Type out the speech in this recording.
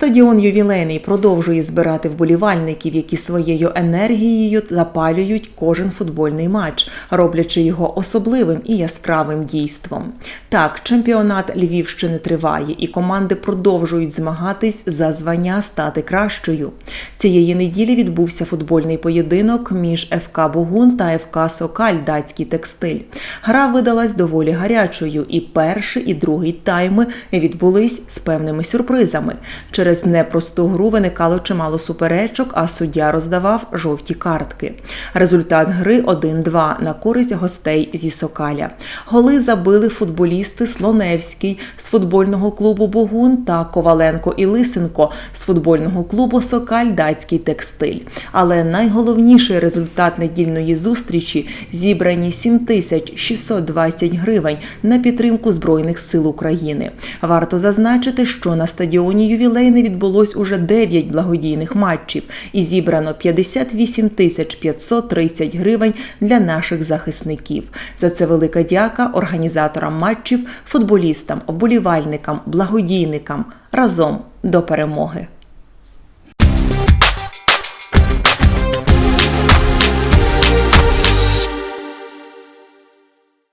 Стадіон ювілейний продовжує збирати вболівальників, які своєю енергією запалюють кожен футбольний матч, роблячи його особливим і яскравим дійством. Так, чемпіонат Львівщини триває, і команди продовжують змагатись за звання стати кращою. Цієї неділі відбувся футбольний поєдинок між ФК Богун та ФК Сокаль Датський текстиль. Гра видалась доволі гарячою, і перший і другий тайми відбулись з певними сюрпризами. Через непросту гру виникало чимало суперечок, а суддя роздавав жовті картки. Результат гри 1-2 на користь гостей зі Сокаля. Голи забили футболісти Слоневський з футбольного клубу Богун та Коваленко і Лисенко з футбольного клубу Сокаль Датський текстиль. Але найголовніший результат недільної зустрічі зібрані 7620 гривень на підтримку Збройних сил України. Варто зазначити, що на стадіоні ювілейний відбулось уже 9 благодійних матчів і зібрано 58 тисяч 530 гривень для наших захисників. За це велика дяка організаторам матчів, футболістам, вболівальникам, благодійникам разом до перемоги.